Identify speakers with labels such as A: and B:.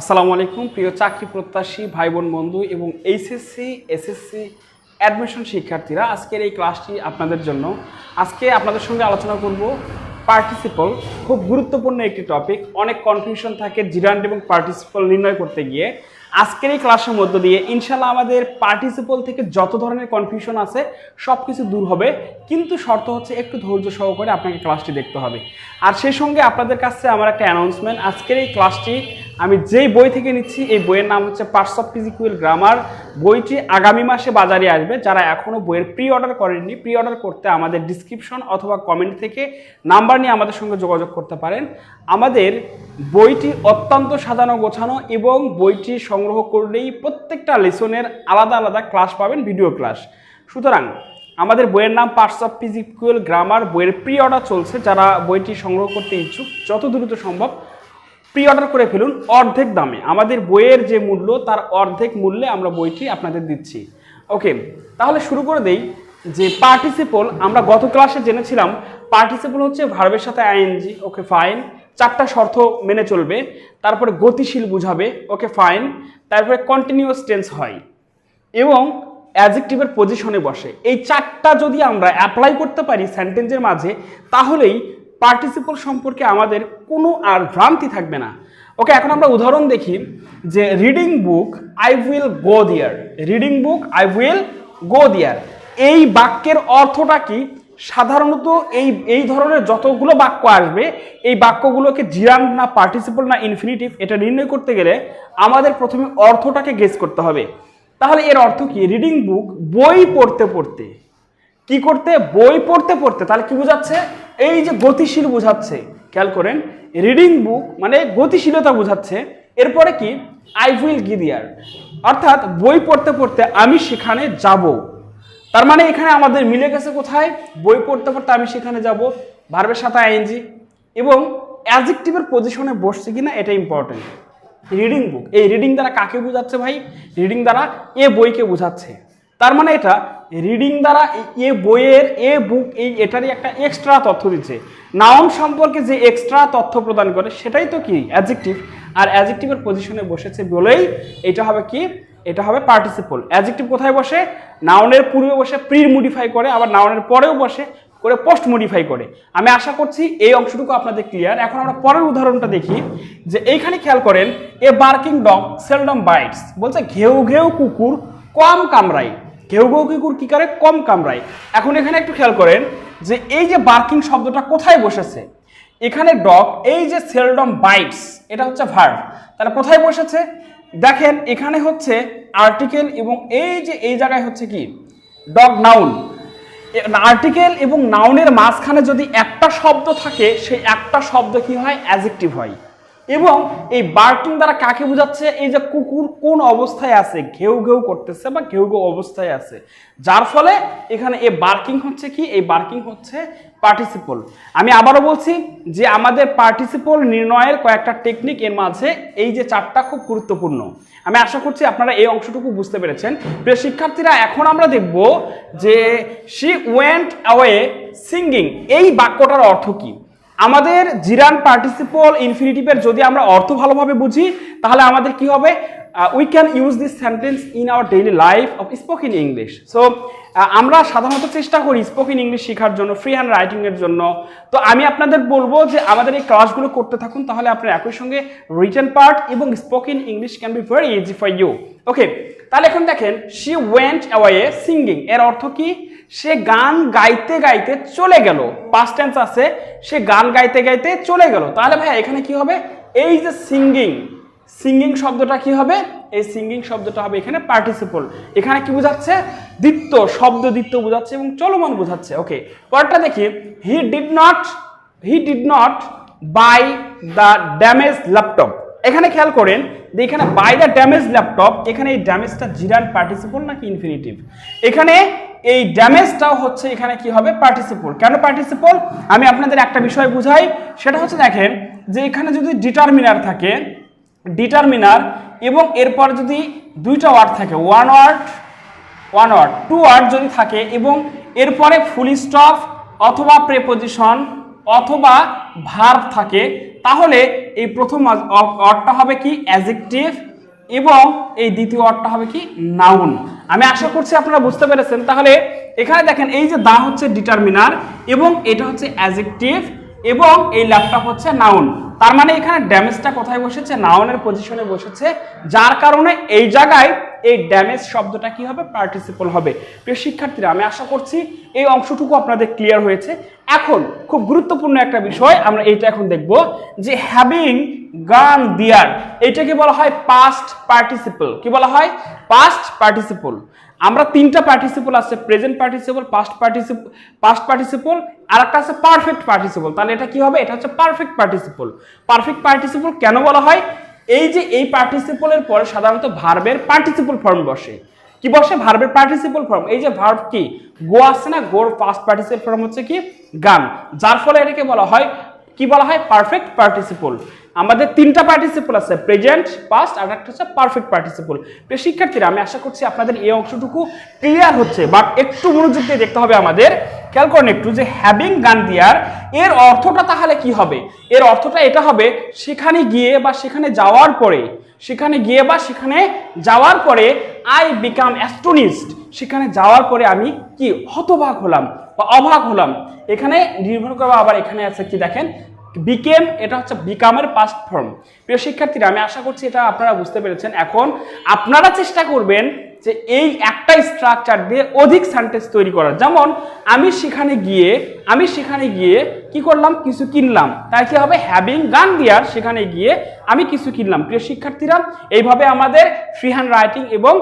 A: আসসালামু আলাইকুম, প্রিয় চাকরি প্রত্যাশী ভাই বোন বন্ধু এবং এইচএসসি, এসএসসি অ্যাডমিশন শিক্ষার্থীরা, আজকের এই ক্লাসটি আপনাদের জন্য। আজকে আপনাদের সঙ্গে আলোচনা করব পার্টিসিপল, খুব গুরুত্বপূর্ণ একটি টপিক। অনেক কনফিউশন থাকে জিরান্ড এবং পার্টিসিপল নির্ণয় করতে গিয়ে। আজকের এই ক্লাসের মধ্য দিয়ে ইনশাল্লাহ আমাদের পার্টিসিপল থেকে যত ধরনের কনফিউশন আছে সব কিছু দূর হবে। কিন্তু শর্ত হচ্ছে একটু ধৈর্য সহকারে আপনাকে ক্লাসটি দেখতে হবে। আর সেই সঙ্গে আপনাদের কাছে আমার একটা অ্যানাউন্সমেন্ট আজকের এই ক্লাসটি আমি যেই বই থেকে নিচ্ছি, এই বইয়ের নাম হচ্ছে পার্টস অফ ফিজিক্যাল গ্রামার বইটি আগামী মাসে বাজারে আসবে। যারা এখনও বইয়ের প্রি অর্ডার করেননি প্রি অর্ডার করতে আমাদের ডিসক্রিপশন অথবা কমেন্ট থেকে নাম্বার নিয়ে আমাদের সঙ্গে যোগাযোগ করতে পারেন। আমাদের বইটি অত্যন্ত সাজানো গোছানো এবং বইটি সংগ্রহ করলেই প্রত্যেকটা লেসনের আলাদা আলাদা ক্লাস পাবেন ভিডিও ক্লাস সুতরাং আমাদের বইয়ের নাম পার্টস অফ ফিজিক্যাল গ্রামার বইয়ের প্রি অর্ডার চলছে। যারা বইটি সংগ্রহ করতে ইচ্ছুক, যত দ্রুত সম্ভব প্রি অর্ডার করে ফেলুন অর্ধেক দামে। আমাদের বইয়ের যে মূল্য, তার অর্ধেক মূল্যে আমরা বইটি আপনাদের দিচ্ছি। ওকে, তাহলে শুরু করে দেই যে পার্টিসিপল আমরা গত ক্লাসে জেনেছিলাম পার্টিসিপল হচ্ছে ভার্বের সাথে আইএনজি ওকে ফাইন চারটা শর্ত মেনে চলবে, তারপরে গতিশীল বুঝাবে, ওকে ফাইন তারপরে কন্টিনিউয়াস টেন্স হয়। এবং অ্যাজেক্টিভের পজিশনে বসে। এই চারটা যদি আমরা অ্যাপ্লাই করতে পারি সেন্টেন্সের মাঝে, তাহলেই পার্টিসিপল সম্পর্কে আমাদের কোনো আর ভ্রান্তি থাকবে না। ওকে এখন আমরা উদাহরণ দেখি যে reading book I will go there reading book I will go there এই বাক্যের অর্থটা কি? সাধারণত এই এই ধরনের যতগুলো বাক্য আসবে, এই বাক্যগুলোকে জিরান না পার্টিসিপল না ইনফিনিটিভ এটা নির্ণয় করতে গেলে আমাদের প্রথমে অর্থটাকে গেস করতে হবে। তাহলে এর অর্থ কি? রিডিং বুক বই পড়তে পড়তে। কি করতে? বই পড়তে পড়তে। তাহলে কি বোঝাচ্ছে? এই যে গতিশীল বোঝাচ্ছে, খেয়াল করেন রিডিং বুক মানে গতিশীলতা বোঝাচ্ছে, এরপরে কি? আই উইল গিদিয়ার অর্থাৎ বই পড়তে পড়তে আমি সেখানে যাব। তার মানে এখানে আমাদের মিলে গেছে কোথায়? বই পড়তে পড়তে আমি সেখানে যাব। ভার্বের সাথে আইএনজি এবং অ্যাজেক্টিভের পজিশনে বসছে কিনা এটা ইম্পর্টেন্ট রিডিং বুক এই রিডিং দ্বারা কাকে বোঝাচ্ছে ভাই? রিডিং দ্বারা এ বইকে বোঝাচ্ছে। তার মানে এটা রিডিং দ্বারা এ- বইয়ের, এ বুক এই এটারই একটা এক্সট্রা তথ্য দিচ্ছে। নাউন সম্পর্কে যে এক্সট্রা তথ্য প্রদান করে, সেটাই তো কি? অ্যাডজেক্টিভ আর অ্যাডজেক্টিভের পজিশনে বসেছে বলেই এটা হবে কি? এটা হবে পার্টিসিপল অ্যাডজেক্টিভ কোথায় বসে? নাউনের পূর্বে বসে প্রি মডিফাই করে, আবার নাউনের পরেও বসে করে পোস্ট মডিফাই করে। আমি আশা করছি এই অংশটুকু আপনাদের ক্লিয়ার এখন আমরা পরের উদাহরণটা দেখি, যে এইখানে খেয়াল করেন a barking dog seldom bites বলছে ঘেউ ঘেউ কুকুর কম কামড়ায়। ঘেউ ঘেউ কুকুর কি করে? কম কামড়ায়। এখন এখানে একটু খেয়াল করেন যে এই যে বার্কিং শব্দটা কোথায় বসেছে? এখানে ডগ এই যে সেলডম বাইটস এটা হচ্ছে ভার্ব তাহলে কোথায় বসেছে? দেখেন, এখানে হচ্ছে আর্টিকেল এবং এই যে এই জায়গায় হচ্ছে কি? ডগ নাউন আর্টিকেল এবং নাউনের মাঝখানে যদি একটা শব্দ থাকে, সেই একটা শব্দ কি হয়? অ্যাজেক্টিভ হয়। এবং এই বার্কিং দ্বারা কাকে বোঝাচ্ছে? এই যে কুকুর কোন অবস্থায় আছে? ঘেউ ঘেউ করতেছে বা ঘেউ ঘেউ অবস্থায় আছে। যার ফলে এখানে এই বার্কিং হচ্ছে কি? এই বার্কিং হচ্ছে পার্টিসিপল আমি আবারও বলছি যে আমাদের পার্টিসিপল নির্ণয়ের কয়েকটা টেকনিক এর মাঝে এই যে চারটা খুব গুরুত্বপূর্ণ। আমি আশা করছি আপনারা এই অংশটুকু বুঝতে পেরেছেন। প্রিয় শিক্ষার্থীরা, এখন আমরা দেখব যে শি ওয়েন্ট অ্যাওয়ে সিঙ্গিং এই বাক্যটার অর্থ কি? আমাদের জিরান পার্টিসিপল ইনফিনিটিভের যদি আমরা অর্থ ভালোভাবে বুঝি, তাহলে আমাদের কি হবে? We can use this sentence in our daily life of spoken English so আমরা সাধারণত চেষ্টা করি স্পোকেন ইংলিশ শেখার জন্য ফ্রি হ্যান্ড রাইটিংয়ের জন্য। তো আমি আপনাদের বলব যে আমাদের এই ক্লাসগুলো করতে থাকুন, তাহলে আপনার একই সঙ্গে রিটেন পার্ট এবং spoken English can be very easy for you okay তাহলে এখন দেখেন শি ওয়েন্ট অ্যাওয়ে সিঙ্গিং এর অর্থ কি? সে গান গাইতে গাইতে চলে গেল। পাস্ট টেন্স আছে, সে গান গাইতে গাইতে চলে গেল। তাহলে ভাই এখানে কি হবে? এই যে সিঙ্গিং সিঙ্গিং শব্দটা কি হবে? এই সিঙ্গিং শব্দটা হবে এখানে পার্টিসিপল এখানে কি বোঝাচ্ছে? দ্বিত্ব, শব্দ দ্বিত্ব বোঝাচ্ছে এবং চলমান বোঝাচ্ছে। ওকে পরেরটা দেখি। He did not he did not buy the damage laptop এখানে খেয়াল করেন যে এখানে বাই দ্য ড্যামেজ ল্যাপটপ এখানে এই ড্যামেজটা জিরান পার্টিসিপল নাকি ইনফিনিটিভ এখানে এই ড্যামেজটাও হচ্ছে এখানে কি হবে? পার্টিসিপল কেন পার্টিসিপল আমি আপনাদের একটা বিষয় বুঝাই, সেটা হচ্ছে দেখেন যে এখানে যদি ডিটারমিনার থাকে ডিটারমিনার এবং এরপর যদি দুইটা ওয়ার্ড থাকে one word one word two word যদি থাকে এবং এরপরে ফুল স্টপ অথবা প্রেপোজিশন অথবা ভার্ব থাকে, তাহলে এই প্রথম অর্ডটা হবে কি অ্যাজেক্টিভ এবং এই দ্বিতীয় অর্ডটা হবে কি নাউন আমি আশা করছি আপনারা বুঝতে পেরেছেন। তাহলে এখানে দেখেন এই যে দা হচ্ছে ডিটারমিনার এবং এটা হচ্ছে অ্যাজেক্টিভ এবং এই ল্যাপটপ হচ্ছে নাউন তার মানে এখানে ড্যামেজটা কোথায় বসেছে? নাউনের পজিশনে বসেছে। যার কারণে এই জায়গায় এই ড্যামেজ শব্দটা কি হবে? পার্টিসিপল হবে। প্রিয় শিক্ষার্থীরা, আমি আশা করছি এই অংশটুকু আপনাদের ক্লিয়ার হয়েছে। এখন খুব গুরুত্বপূর্ণ একটা বিষয় আমরা এইটা এখন দেখব যে হ্যাভিং গান দিয়ার এইটাকে বলা হয় পাস্ট পার্টিসিপল কি বলা হয়? পাস্ট পার্টিসিপল আমরা তিনটা পার্টিসিপল আছে present participle past participle past participle আর একটা আছে পারফেক্ট পার্টিসিপল তাহলে এটা কি হবে? এটা হচ্ছে পারফেক্ট পার্টিসিপল পারফেক্ট পার্টিসিপল কেন বলা হয়? এই যে এই পার্টিসিপলের পরে সাধারণত ভার্বের পার্টিসিপল ফর্ম বসে। কি বসে? ভার্বের পার্টিসিপল ফর্ম এই যে ভার্ব কি? গো আসছে না? গোর পাস্ট পার্টিসিপল ফর্ম হচ্ছে কি? গান যার ফলে এটাকে বলা হয় কি বলা হয়? পারফেক্ট পার্টিসিপল আমাদের তিনটা পার্টিসিপল আছে প্রেজেন্ট পাস্ট আর একটা হচ্ছে পারফেক্ট পার্টিসিপল প্রিয় শিক্ষার্থীরা, আমি আশা করছি আপনাদের এই অংশটুকু ক্লিয়ার হচ্ছে বাট একটু মনোযোগ দিয়ে দেখতে হবে আমাদের। খেয়াল করেন একটু যে হ্যাভিং গান এর অর্থটা তাহলে কি হবে? এর অর্থটা এটা হবে, সেখানে গিয়ে বা সেখানে যাওয়ার পরে, সেখানে গিয়ে বা সেখানে যাওয়ার পরে আই বিকাম অ্যাস্টোনিস্ট সেখানে যাওয়ার পরে আমি কি? হতবাক হলাম। বা অবাক হলাম। এখানে নির্ভর করে আবার এখানে আছে কি দেখেন? বিকেম, এটা হচ্ছে বিকামের পাস্ট ফর্ম প্রিয় শিক্ষার্থীরা, আমি আশা করছি এটা আপনারা বুঝতে পেরেছেন। এখন আপনারা চেষ্টা করবেন যে এই একটা স্ট্রাকচার দিয়ে অধিক সেন্টেন্স তৈরি করার। যেমন, আমি সেখানে গিয়ে, আমি সেখানে গিয়ে কি করলাম? কিছু কিনলাম। তাই কি হবে? হ্যাভিং গান দিয়ার সেখানে গিয়ে আমি কিছু কিনলাম। প্রিয় শিক্ষার্থীরা, এইভাবে আমাদের ফ্রি হ্যান্ড রাইটিং এবং